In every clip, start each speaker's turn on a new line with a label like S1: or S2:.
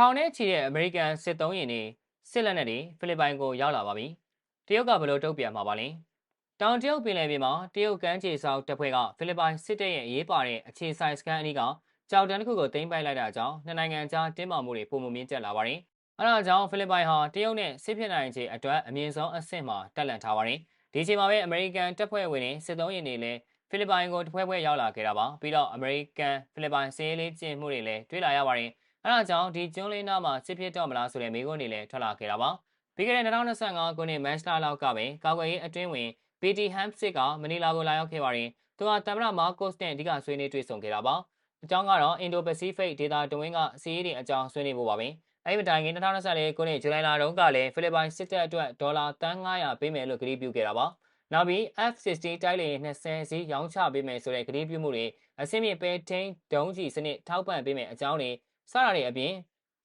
S1: ထောင်နဲ့ချီတဲ့အမေရိကန်စစ်သုံးရင်တွေစစ်လက်နက်တွေဖိလစ်ပိုင်ကိုရောက်လာပါပြီ။တရုတ်ကဘယ်လိုတုံ့ပြန်မှာပါလဲ။တောင်တရုတ်ပင်လယ်ပြင်မှာတရုတ်ကမ်းခြေဆောက်တပ်ဖွဲ့ကဖိလစ်ပိုင်စစ်တပ်ရဲ့အရေးပါတဲ့အခြေဆိုင်စခန်းအနီးကကြောက်တန်းတစ်ခုကိုသိမ်းပိုက်လိုက်တာကြောင့်နှစ်နိုင်ငံကြားတင်းမာမှုတွေပုံမမြင့်တက်လာပါတယ်။အဲဒါကြောင့်ဖိလစ်ပိုင်ဟာတရုတ်နဲ့စစ်ဖြစ်နိုင်ခြေအတွက်အမြင့်ဆုံးအဆင့်မှာတက်လန့်ထားပါတယ်။ဒီချိန်မှာပဲအမေရိကန်တပ်ဖွဲ့ဝင်တွေစစ်သုံးရင်တွေလည်းဖိလစ်ပိုင်ကိုတပွဲပွဲရောက်လာခဲ့တာပါ။ပြီးတော့အမေရိကန်ဖိလစ်ပိုင်စစ်ရေးလေးကျင့်မှုတွေလည်းတွေ့လာရပါတယ်။ အဲဒါကြောင့်ဒီကျွန်းလေးနားမှာစစ်ဖြစ်တော့မလားဆိုတဲ့မေးခွန်းတွေလည်းထွက်လာခဲ့တာပါပြီးခဲ့တဲ့2025ခုနှစ်မတ်လလောက်ကပဲကာကွယ်ရေးအတွင်းဝင် PT Hampsick ကမနီလာကိုလာရောက်ခဲ့ပါတယ်သူကတမရမာကော့စ်နဲ့အဓိကဆွေးနွေးတွေ့ဆုံခဲ့တာပါအကြောင်းကတော့ Indo-Pacific ဒေသတဝင်းကစီးရီးတွေအကြောင်းဆွေးနွေးဖို့ပါပဲအဲ့ဒီတိုင်က2024ခုနှစ်ဇူလိုင်လတုန်းကလည်းဖိလစ်ပိုင်စစ်တပ်အတွက်ဒေါ်လာတန်း900ပေးမယ်လို့ကတိပြုခဲ့တာပါနောက်ပြီး F-60 တိုက်လေ20စီးရောင်းချပေးမယ်ဆိုတဲ့ကတိပြုမှုတွေအစင်းမြင့်ပဲထိန်ဒုံးကြီးစနစ်ထောက်ပံ့ပေးမယ်အကြောင်းတွေ စတာတွေအပြင်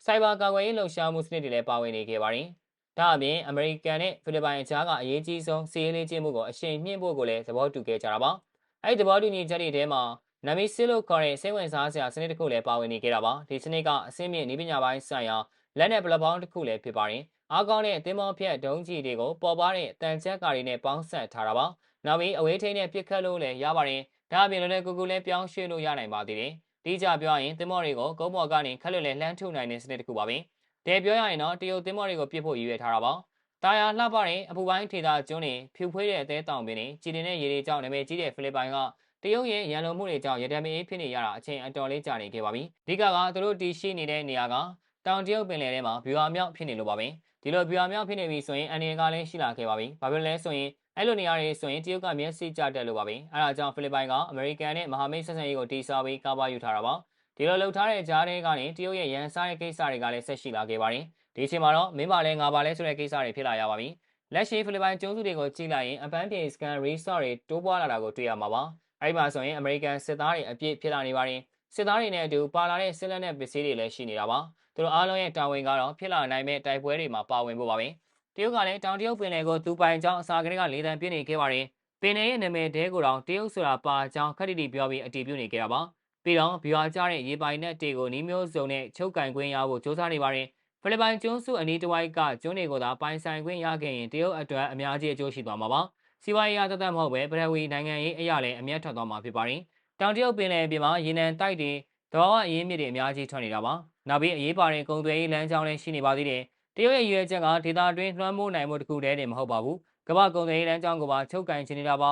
S1: စိုက်ဘာကာကွယ်ရေးလှုပ်ရှားမှုစနစ်တွေလည်းပါဝင်နေခဲ့ပါတယ်။ဒါအပြင်အမေရိကန်နဲ့ဖိလစ်ပိုင်အကြားကအရေးကြီးဆုံးစီးရေးလေးချင်းမှုကိုအရှိန်မြင့်ဖို့ကိုလည်းသဘောတူခဲ့ကြတာပါ။အဲဒီသဘောတူညီချက်တွေထဲမှာနမီစစ်လို့ခေါ်တဲ့စိတ်ဝင်စားစရာစနစ်တစ်ခုလည်းပါဝင်နေခဲ့တာပါ။ဒီစနစ်ကအစင်းမြင့်နည်းပညာပိုင်းဆိုင်ရာလက်နက်ပလက်ပေါင်းတစ်ခုလည်းဖြစ်ပါတယ်။အားကောင်းတဲ့သင်္ဘောဖြတ်ဒုံးကြီးတွေကိုပေါ်ပါတဲ့တန်ချက်ကားတွေနဲ့ပေါင်းဆက်ထားတာပါ။နောက်ပြီးအဝေးထိန်းနဲ့ပစ်ခတ်လို့လည်းရပါတယ်။ဒါအပြင်လည်းကူကူလည်းပြောင်းရွှေ့လို့ရနိုင်ပါသေးတယ်။ တိကျပြောရရင်သင်္ဘောတွေကိုကုန်းပေါ်ကနေခက်လွယ်လွယ်လှမ်းထုတ်နိုင်တဲ့စနစ်တစ်ခုပါပဲ။တဲပြောရရင်တော့တရုတ်သင်္ဘောတွေကိုပြစ်ဖို့ရည်ရွယ်ထားတာပါ။တာယာလှပတဲ့အပူပိုင်းထေတာကျွန်းတွေဖြူဖွေးတဲ့အသေးတောင်ပင်တွေကြည်တင်တဲ့ရေတွေကြောင့်နာမည်ကြီးတဲ့ဖိလစ်ပိုင်ကတရုတ်ရဲ့ရန်လိုမှုတွေကြောင့်ရဒံမအေးဖြစ်နေရတာအချိန်အတော်လေးကြာနေခဲ့ပါပြီ။အဓိကကသူတို့တည်ရှိနေတဲ့နေရာကတောင်တရုတ်ပင်လယ်ထဲမှာဗျူဟာမြောက်ဖြစ်နေလို့ပါပဲ။ ဒီလိုဗျူဟာမြောက်ဖြစ်နေပြီဆိုရင်အန်ဒီကလည်းရှိလာခဲ့ပါပြီ။ဘာဖြစ်လဲဆိုရင်အဲ့လိုနေရာတွေဆိုရင်တရုတ်ကမျက်စိကျတက်လို့ပါပဲ။အဲဒါကြောင့်ဖိလစ်ပိုင်ကအမေရိကန်နဲ့မဟာမိတ်ဆက်ဆံရေးကိုတီးစားပြီးကာပါယူထားတာပါ။ဒီလိုလှုပ်ထားတဲ့ကြားထဲကနေတရုတ်ရဲ့ရန်စားတဲ့ကိစ္စတွေကလည်းဆက်ရှိလာခဲ့ပါတယ်။ဒီအချိန်မှာတော့မင်းပါလဲငါပါလဲဆိုတဲ့ကိစ္စတွေဖြစ်လာရပါပြီ။လက်ရှိဖိလစ်ပိုင်ကျွန်းစုတွေကိုကြည့်လိုက်ရင်အပန်းပြေစကန် resort တွေတိုးပွားလာတာကိုတွေ့ရမှာပါ။အဲဒီမှာဆိုရင် American စစ်သားတွေအပြည့်ဖြစ်လာနေပါတယ်။ စစ်သားတွေနဲ့အတူပါလာတဲ့စစ်လက်နက်ပစ္စည်းတွေလည်းရှိနေတာပါ။သူတို့အားလုံးရဲ့တာဝန်ကတော့ဖြစ်လာနိုင်မဲ့တိုက်ပွဲတွေမှာပါဝင်ဖို့ပါပဲ။တရုတ်ကလည်းတောင်တရုတ်ပင်လယ်ကိုသူပိုင်ကြောင်းအစာကလေးကလေးတန်းပြင်းနေခဲ့ပါတယ်။ပင်လယ်ရဲ့နာမည်တဲကိုတောင်တရုတ်ဆိုတာပါကြောင်းခက်တိတိပြောပြီးအတည်ပြုနေခဲ့တာပါ။ပြီးတော့ဗျူဟာကျတဲ့ရေပိုင်နက်တွေကိုနီးမျိုးစုံနဲ့ချုပ်ကင်ခွင့်ရဖို့စ조사နေပါတယ်ဖိလစ်ပိုင်ကျွန်းစုအနီးတစ်ဝိုက်ကကျွန်းတွေကိုသာပိုင်ဆိုင်ခွင့်ရခဲ့ရင်တရုတ်အတွက်အများကြီးအကျိုးရှိသွားမှာပါစီးပွားရေးအသတ်မဟုတ်ပဲပထဝီနိုင်ငံရေးအရာလည်းအမျက်ထွက်သွားမှာဖြစ်ပါတယ် တောင်တရုတ်ပင်လယ်ပြင်မှာရေနံတိုက်တွေတဘာဝအရင်းမြစ်တွေအများကြီးထွက်နေတာပါနောက်ပြီးအရေးပါတဲ့ကုန်သွယ်ရေးလမ်းကြောင်းလည်းရှိနေပါသေးတယ်တရုတ်ရဲ့ရွေးချက်ကဒေသတွင်းလွှမ်းမိုးနိုင်မှုတစ်ခုတည်းတည်းမဟုတ်ပါဘူးကမ္ဘာကုန်သွယ်ရေးလမ်းကြောင်းကိုပါချုပ်ကင်ချနေတာပါ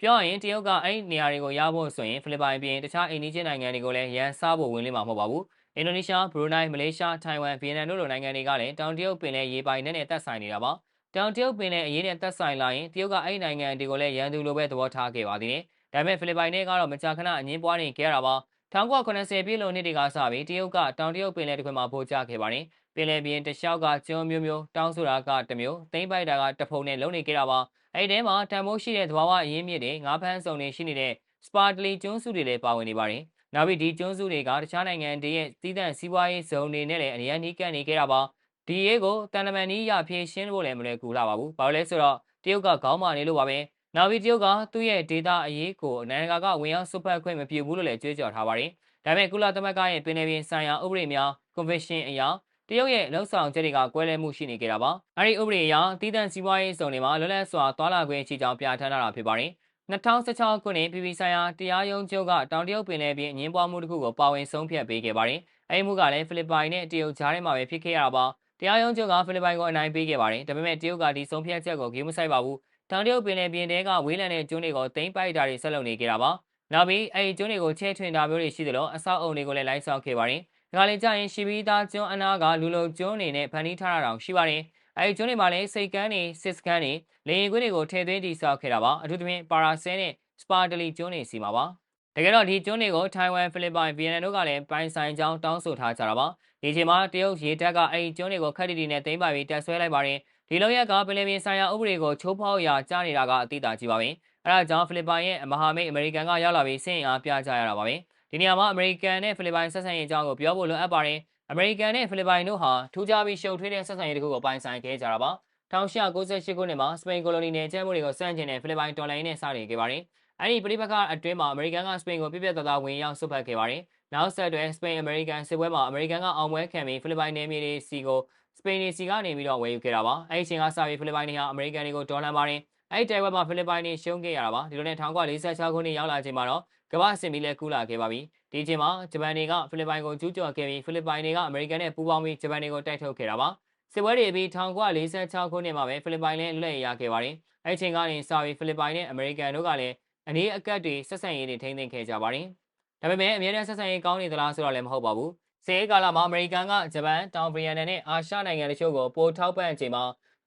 S1: ပြောရရင်တရုတ်ကအဲ့ဒီနေရာတွေကိုရဖို့ဆိုရင်ဖိလစ်ပိုင်ပြင်တခြားအိန္ဒိယနိုင်ငံတွေကိုလည်းရန်စားဖို့ဝင်လိမ့်မှာမဟုတ်ပါဘူးအင်ဒိုနီးရှားဘရူနိုင်းမလေးရှားထိုင်ဝမ်ဗီယက်နမ်တို့လိုနိုင်ငံတွေကလည်းတောင်တရုတ်ပင်လယ်ရေပိုင်နဲ့နဲ့သက်ဆိုင်နေတာပါတောင်တရုတ်ပင်လယ်အရေးနဲ့သက်ဆိုင်လာရင်တရုတ်ကအဲ့ဒီနိုင်ငံတွေကိုလည်းရန်သူလိုပဲသဘောထားခဲ့ပါသေးတယ် ဒါပေမဲ့ဖိလစ်ပိုင်နဲ့ကတော့မကြာခဏအငင်းပွားနေကြတာပါ1980ပြည့်လွန်နှစ်တွေကစပြီးတရုတ်ကတောင်တရုတ်ပင်လယ်တစ်ခွင်မှာပို့ချခဲ့ပါတယ်ပင်လယ်ပြင်တလျှောက်ကကျွန်းမျိုးမျိုးတောင်းဆိုတာကတစ်မျိုးသိမ့်ပိုက်တာကတစ်ဖုံနဲ့လုံနေကြတာပါအဲ့ဒီထဲမှာတန်ဖိုးရှိတဲ့သဘာဝအရင်းမြစ်တွေငါးဖမ်းစုံတွေရှိနေတဲ့စပါတလီကျွန်းစုတွေလည်းပါဝင်နေပါတယ်။နောက်ပြီးဒီကျွန်းစုတွေကတခြားနိုင်ငံတွေရဲ့သီးသန့်စီးပွားရေးဇုံတွေနဲ့လည်းအရန်နီးကပ်နေကြတာပါ။ဒီရေးကိုတန်တမန်နီးရဖြည့်ရှင်းဖို့လည်းမလွယ်ကူလာပါဘူး။ဘာလို့လဲဆိုတော့တရုတ်ကခေါင်းမာနေလို့ပါပဲ။ နောက်ပြီးတရုတ်ကသူ့ရဲ့ဒေတာအရေးကိုနိုင်ငံကဝင်ရောက်ဆွတ်ဖက်ခွင့်မပြုဘူးလို့လည်းကြွေးကြော်ထားပါတယ်။ဒါပေမဲ့ကုလသမဂ္ဂရဲ့ပင်လယ်ပြင်ဆိုင်ရာဥပဒေများ Convention အရတရုတ်ရဲ့လှုပ်ဆောင်ချက်တွေကကွဲလွဲမှုရှိနေကြတာပါ။အဲဒီဥပဒေအရတည်တံ့စီးပွားရေးစုံတွေမှာလွတ်လပ်စွာသွာလာခွင့်ရှိကြောင်းပြဋ္ဌာန်းထားတာဖြစ်ပါတယ်။2016ခုနှစ်ပြည်ပဆိုင်ရာတရားရုံးချုပ်ကတောင်တရုတ်ပင်လယ်ပြင်အငင်းပွားမှုတစ်ခုကိုပါဝင်ဆုံးဖြတ်ပေးခဲ့ပါတယ်။အဲဒီမှုကလည်းဖိလစ်ပိုင်နဲ့တရုတ်ကြားထဲမှာပဲဖြစ်ခဲ့ရတာပါ။တရားရုံးချုပ်ကဖိလစ်ပိုင်ကိုအနိုင်ပေးခဲ့ပါတယ်။ဒါပေမဲ့တရုတ်ကဒီဆုံးဖြတ်ချက်ကိုဂရုမစိုက်ပါဘူး။ တောင်တရုတ်ပင်လယ်ပြင်တဲကဝေးလံတဲ့ကျွန်းတွေကိုသိမ်းပိုက်တာတွေဆက်လုပ်နေကြတာပါ။နောက်ပြီးအဲဒီကျွန်းတွေကိုချဲထွင်တာမျိုးတွေရှိသလိုအဆောက်အုံတွေကိုလည်းလိုက်ဆောင်ခဲ့ပါတယ်။ဒါလည်းကြရင်ရှိပြီးသားကျွန်းအနာကလူလုံကျွန်းနေနဲ့ဖန်တီးထားတာတောင်ရှိပါတယ်။အဲဒီကျွန်းတွေမှာလည်းစိတ်ကန်းတွေစစ်စကန်တွေလေရင်ကွင်းတွေကိုထည့်သွင်းတည်ဆောက်ခဲ့တာပါ။အထူးသဖြင့်ပါရာဆဲနဲ့စပါတလီကျွန်းတွေစီမှာပါ။တကယ်တော့ဒီကျွန်းတွေကိုထိုင်ဝမ်ဖိလစ်ပိုင်ဗီယက်နမ်တို့ကလည်းပိုင်ဆိုင်ကြောင်းတောင်းဆိုထားကြတာပါ။ဒီချိန်မှာတရုတ်ရေတပ်ကအဲဒီကျွန်းတွေကိုခက်တီတီနဲ့သိမ်းပါပြီးတက်ဆွဲလိုက်ပါတယ်။ ဒီလောက်ရကပင်လယ်ပြင်ဆိုင်ရာဥပဒေကိုချိုးဖောက်ရာကြားနေတာကအတိအတာကြီးပါပဲ။အဲဒါကြောင့်ဖိလစ်ပိုင်ရဲ့မဟာမိတ်အမေရိကန်ကရောက်လာပြီးစင်အားပြကြရတာပါပဲ။ဒီနေရာမှာအမေရိကန်နဲ့ဖိလစ်ပိုင်ဆက်ဆံရေးအကြောင်းကိုပြောဖို့လိုအပ်ပါတယ်အမေရိကန်နဲ့ဖိလစ်ပိုင်တို့ဟာထူးခြားပြီးရှုပ်ထွေးတဲ့ဆက်ဆံရေးတစ်ခုကိုပိုင်ဆိုင်ခဲ့ကြတာပါ1898ခုနှစ်မှာစပိန်ကိုလိုနီနယ်ကျဲမှုတွေကိုစန့်ကျင်တဲ့ဖိလစ်ပိုင်တော်လှန်ရေးနဲ့စတင်ခဲ့ပါတယ်အဲ့ဒီပြည်ပခအတွင်းမှာအမေရိကန်ကစပိန်ကိုပြပြတသားဝင်ရောက်ဆုတ်ဖက်ခဲ့ပါတယ်နောက်ဆက်တွဲစပိန်အမေရိကန်စစ်ပွဲမှာအမေရိကန်ကအောင်ပွဲခံပြီးဖိလစ်ပိုင်နယ်မြေတွေစီကို စပိန်တွေစီကနေပြီးတော့ဝယ်ယူခဲ့တာပါ။အဲဒီအချိန်ကစပြီးဖိလစ်ပိုင်တွေဟာအမေရိကန်တွေကိုဒေါ်လာပါတယ်။အဲဒီတိုင်ဝမ်မှာဖိလစ်ပိုင်တွေရှုံးခဲ့ရတာပါ။ဒီလိုနဲ့1946ခုနှစ်ရောက်လာချိန်မှာတော့ကမ္ဘာစစ်မီလည်းကူးလာခဲ့ပါပြီ။ဒီအချိန်မှာဂျပန်တွေကဖိလစ်ပိုင်ကိုကျူးကျော်ခဲ့ပြီးဖိလစ်ပိုင်တွေကအမေရိကန်နဲ့ပူးပေါင်းပြီးဂျပန်တွေကိုတိုက်ထုတ်ခဲ့တာပါ။စစ်ပွဲတွေပြီး1946ခုနှစ်မှာပဲဖိလစ်ပိုင်လည်းလွတ်ရခဲ့ပါတယ်။အဲဒီအချိန်ကနေစပြီးဖိလစ်ပိုင်နဲ့အမေရိကန်တို့ကလည်းအနေအကတ်တွေဆက်ဆံရေးတွေထိန်းသိမ်းခဲ့ကြပါတယ်။ဒါပေမဲ့အများနဲ့ဆက်ဆံရေးကောင်းနေသလားဆိုတော့လည်းမဟုတ်ပါဘူး။ စစ်အေးကာလမှာအမေရိကန်ကဂျပန်တောင်ဗီယက်နမ်နဲ့အာရှနိုင်ငံတချို့ကိုပိုထောက်ပံ့အချိန်မှာ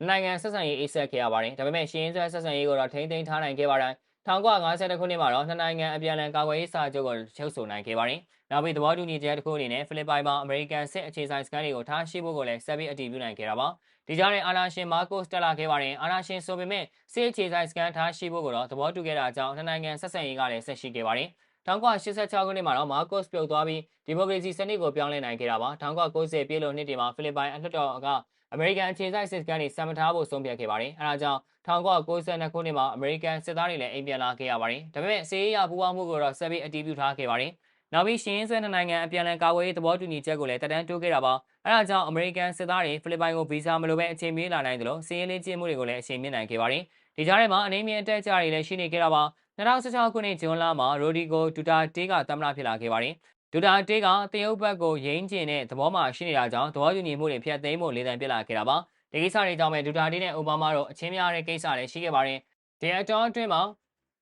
S1: နိုင်ငံဆက်ဆံရေးအိဆက်ခဲ့ရပါတယ်။ဒါပေမဲ့ရှင်းဆွဲဆက်ဆံရေးကိုတော့ထိန်းသိမ်းထားနိုင်ခဲ့ပါတယ်။1952ခုနှစ်မှာတော့နှစ်နိုင်ငံအပြန်အလှန်ကာကွယ်ရေးစာချုပ်ကိုချုပ်ဆိုနိုင်ခဲ့ပါတယ်။နောက်ပြီးသဘောတူညီချက်တစ်ခုအနေနဲ့ဖိလစ်ပိုင်မှာအမေရိကန်စစ်အခြေစိုက်စခန်းတွေကိုထားရှိဖို့ကိုလည်းဆက်ပြီးအတည်ပြုနိုင်ခဲ့တာပါ။ဒီကြားထဲအာနာရှင်မာကိုစတက်လာခဲ့ပါတယ်။အာနာရှင်ဆိုပေမဲ့စစ်အခြေစိုက်စခန်းထားရှိဖို့ကိုတော့သဘောတူခဲ့တာကြောင့်နှစ်နိုင်ငံဆက်ဆံရေးကလည်းဆက်ရှိခဲ့ပါတယ်။ 1986ခုနှစ်မှာတော့မာကိုစ်ပြုတ်သွားပြီးဒီမိုကရေစီစနစ်ကိုပြောင်းလဲနိုင်ခဲ့တာပါ1990ပြည့်လို့နှစ်တည်းမှာဖိလစ်ပိုင်အလွှတ်တော်ကအမေရိကန်အခြေစိုက်စစ်စခန်းတွေစံမထားဖို့ဆုံးဖြတ်ခဲ့ပါတယ်အဲဒါကြောင့်1992ခုနှစ်မှာအမေရိကန်စစ်သားတွေလည်းအိမ်ပြန်လာခဲ့ရပါတယ်ဒါပေမဲ့စီးရီးယားပူးပေါင်းမှုကိုတော့ဆက်ပြီးအတည်ပြုထားခဲ့ပါတယ်နောက်ပြီးရှင်းရင်းဆွဲနိုင်ငံအပြန်အလှန်ကာကွယ်ရေးသဘောတူညီချက်ကိုလည်းတက်တန်းတိုးခဲ့တာပါအဲဒါကြောင့်အမေရိကန်စစ်သားတွေဖိလစ်ပိုင်ကိုဗီဇာမလိုပဲအချိန်ပြေးလာနိုင်တယ်လို့စီးရင်လေးကျင်းမှုတွေကိုလည်းအချိန်မြင့်နိုင်ခဲ့ပါတယ်ဒီကြားထဲမှာအနေမြင့်အတက်ကြတွေလည်းရှိနေခဲ့တာပါ 2016ခုနှစ်ဇွန်လမှာရိုဒီဂိုဒူတာတေးကသမ္မတဖြစ်လာခဲ့ပါတယ်။ဒူတာတေးကတရုတ်ဘက်ကိုရင်းကျင်တဲ့သဘောမှရှိနေတာကြောင့်သဘောတူညီမှုတွေဖျက်သိမ်းဖို့လေသံပြစ်လာခဲ့တာပါ။ဒီကိစ္စတွေကြောင့်ပဲဒူတာတေးနဲ့အိုဘားမားတို့အချင်းများတဲ့ကိစ္စတွေရှိခဲ့ပါတယ်။ဒီအကြောင်းအတွင်းမှာ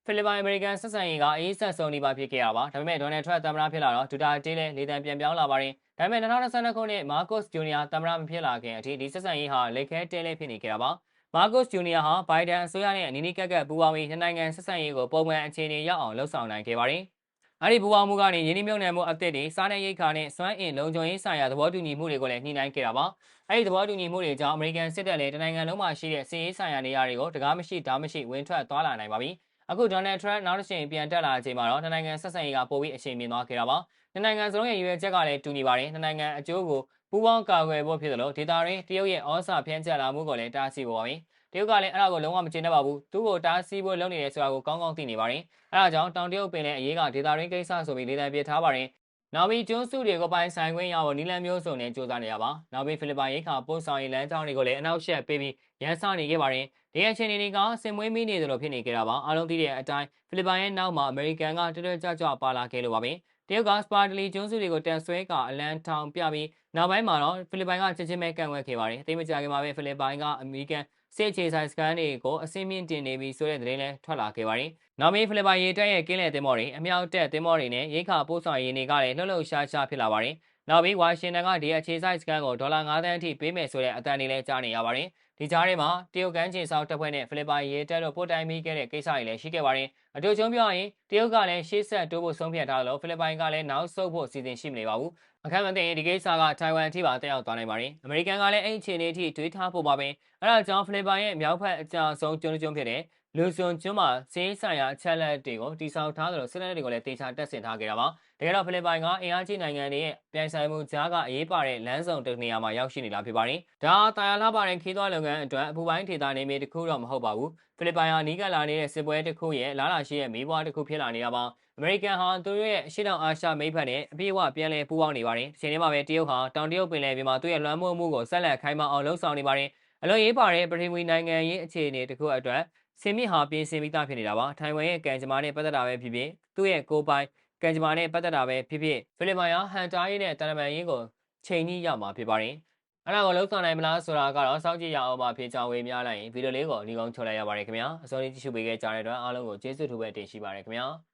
S1: ဖိလစ်ပိုင်အမေရိကန်ဆက်ဆံရေးကအေးဆက်ဆုံးနေပါဖြစ်ခဲ့ရပါဒါပေမဲ့ဒေါ်နယ်ထရန့်သမ္မတဖြစ်လာတော့ဒူတာတေးလည်းလေသံပြန်ပြောင်းလာပါတယ်ဒါပေမဲ့2022ခုနှစ်မာကုစ်ဂျူနီယာသမ္မတမဖြစ်လာခင်အထိဒီဆက်ဆံရေးဟာလက်ခဲတဲလဲဖြစ်နေခဲ့တာပါ မာကုစ်ဂျူနီယာဟာဘိုင်ဒန်အစိုးရနဲ့အနီးနီးကပ်ကပ်ပူးပေါင်းပြီးနှစ်နိုင်ငံဆက်ဆံရေးကိုပုံမှန်အခြေအနေရောက်အောင်လှုပ်ဆောင်နိုင်ခဲ့ပါတယ်။အဲဒီပူးပေါင်းမှုကနေယင်းနှမြုံနယ်မှုအသစ်တွေစားနပ်ရိက္ခာနဲ့စွမ်းအင်လုံခြုံရေးဆိုင်ရာသဘောတူညီမှုတွေကိုလည်းညှိနှိုင်းခဲ့တာပါ။အဲဒီသဘောတူညီမှုတွေကြောင့်အမေရိကန်စစ်တပ်လည်းတနိုင်ငံလုံးမှာရှိတဲ့စီးရေးဆိုင်ရာနေရာတွေကိုတကားမရှိဓာမရှိဝင်ထွက်သွားလာနိုင်ပါပြီ။ အခုဒေါ်နယ်ထရန့်နောက်တစ်ချိန်ပြန်တက်လာချိန်မှာတော့နှစ်နိုင်ငံဆက်ဆံရေးကပိုပြီးအရှိန်မြင့်သွားခဲ့တာပါ။နှစ်နိုင်ငံစလုံးရဲ့ရွေးချက်ကလည်းတူညီပါတယ်။နှစ်နိုင်ငံအကျိုးကိုပူးပေါင်းကာကွယ်ဖို့ဖြစ်တယ်လို့ဒေတာရင်းတရုတ်ရဲ့ဩစာဖျန်းချက်လာမှုကိုလည်းတားဆီးပေါ်ပါပြီ။တရုတ်ကလည်းအဲ့ဒါကိုလုံးဝမကျေနပ်ပါဘူးသူ့ကိုတားဆီးဖို့လုပ်နေတယ်ဆိုတာကိုကောင်းကောင်းသိနေပါတယ်အဲ့ဒါကြောင့်တောင်တရုတ်ပင်လယ်အရေးကဒေသရင်းကိစ္စဆိုပြီးလေတံပြထားပါတယ်နောက်ပြီးကျွန်းစုတွေကိုပိုင်ဆိုင်ခွင့်ရဖို့နီလန်မျိုးစုံနဲ့စ조사နေရပါနောက်ပြီးဖိလစ်ပိုင်ရိခါပို့ဆောင်ရေးလမ်းကြောင်းတွေကိုလည်းအနောက်ရှက်ပေးပြီးရန်စနေခဲ့ပါတယ် ဒီအချိန်တွေကစင်မွေးမိနေတယ်လို့ဖြစ်နေကြတာပါအားလုံးသိတဲ့အတိုင်းဖိလစ်ပိုင်ရဲ့နောက်မှာအမေရိကန်ကတွတ်တွတ်ကြွကြွပါလာခဲ့လို့ပါပဲတရုတ်ကစပါတလီကျွန်းစုတွေကိုတန်ဆွဲကအလန်ထောင်ပြပြီးနောက်ပိုင်းမှာတော့ဖိလစ်ပိုင်ကချက်ချင်းပဲကန့်ကွက်ခဲ့ပါတယ်အသိမကြခင်မှာပဲဖိလစ်ပိုင်ကအမေရိကန်စစ်အခြေဆိုင်စကန်တွေကိုအစင်းမြင့်တင်နေပြီဆိုတဲ့သတင်းလည်းထွက်လာခဲ့ပါတယ်။နောက်ပြီးဖိလစ်ပိုင်ရေတပ်ရဲ့ကင်းလယ်တင်မော်တွေအမြောက်တက်တင်မော်တွေနဲ့ရိခါပို့ဆောင်ရေးတွေကလည်းလှုပ်လှုပ်ရှားရှားဖြစ်လာပါတယ်။ နောက်ပြီးဝါရှင်တန်ကဒီအခြေဆိုင်စကန်ကိုဒေါ်လာ9သန်းအထိပေးမယ်ဆိုတဲ့အတန်တွေလည်းကြားနေရပါတယ်။ဒီကြားထဲမှာတရုတ်ကမ်းခြေဆောက်တပ်ဖွဲ့နဲ့ဖိလစ်ပိုင်ရေတပ်တို့ပို့တိုင်မိခဲ့တဲ့ကိစ္စတွေလည်းရှိခဲ့ပါတယ်။အတူချုံပြောရင်တရုတ်ကလည်းရှေ့ဆက်တိုးဖို့ဆုံးဖြတ်ထားလို့ဖိလစ်ပိုင်ကလည်းနောက်ဆုတ်ဖို့အစီအစဉ်ရှိမနေပါဘူးအခက်မသိရင်ဒီကိစ္စကထိုင်ဝမ်အထိပါတက်ရောက်သွားနိုင်ပါတယ်။အမေရိကန်ကလည်းအဲ့အခြေအနေအထိတွေးထားဖို့ပါပဲ။အဲဒါကြောင့်ဖိလစ်ပိုင်ရဲ့မြောက်ဘက်အကျဆုံးကျွန်းကျွန်းဖြစ်တဲ့ လူစွန်ကျွန်းမှာစီးဆိုင်ရာအချက်လက်တွေကိုတိစောက်ထားသလိုစစ်တပ်တွေကိုလည်းတေချာတက်ဆင်ထားခဲ့တာပါ။တကယ်တော့ဖိလစ်ပိုင်ကအင်အားကြီးနိုင်ငံတွေရဲ့ပြိုင်ဆိုင်မှုကြားကအရေးပါတဲ့လမ်းစုံတစ်နေရာမှာရောက်ရှိနေတာဖြစ်ပါတယ်။ဒါတာယာလာပါတဲ့ခီးသွွားလုပ်ငန်းအတွက်အပူပိုင်းဒေသနေမြေတစ်ခုတော့မဟုတ်ပါဘူး။ဖိလစ်ပိုင်ဟာနီးကပ်လာနေတဲ့စစ်ပွဲတစ်ခုရဲ့လာလာရှိရဲ့မီးပွားတစ်ခုဖြစ်လာနေတာပါ။အမေရိကန်ဟာသူတို့ရဲ့အရှေ့တောင်အာရှမိတ်ဖက်နဲ့အပြည့်အဝပြန်လည်ပူးပေါင်းနေပါတယ်။ဒီချိန်ထဲမှာပဲတရုတ်ဟာတောင်တရုတ်ပင်လယ်ပြင်မှာသူ့ရဲ့လွှမ်းမိုးမှုကိုဆက်လက်ခိုင်မာအောင်လှုံ့ဆော်နေပါတယ်။အလွန်ရေးပါတဲ့ပထဝီနိုင်ငံရေးအခြေအနေတစ်ခုအတွက် ဆင်မြင့်ဟာပြင်ဆင်ပြီးသားဖြစ်နေတာပါ။ထိုင်ဝမ်ရဲ့ကံကြမ္မာနဲ့ပတ်သက်တာပဲဖြစ်ဖြစ်သူ့ရဲ့ကိုပိုင်ကံကြမ္မာနဲ့ပတ်သက်တာပဲဖြစ်ဖြစ်ဖိလစ်ပိုင်ဟာဟန်တာရေးနဲ့တန်တမန်ရေးကိုချိန်ကြီးရမှာဖြစ်ပါတယ်။အဲ့ဒါကိုလောက်ဆောင်နိုင်မလားဆိုတာကတော့စောင့်ကြည့်ရအောင်ပါဖြစ်ကြောင်းဝေမျှလိုက်ရင်ဗီဒီယိုလေးကိုအနည်းငယ်ချုပ်လိုက်ရပါတယ်ခင်ဗျာအစောလေးကြည့်ရှုပေးခဲ့ကြတဲ့အတွက်အားလုံးကိုကျေးဇူးထူးပဲတင်ရှိပါတယ်ခင်ဗျာ။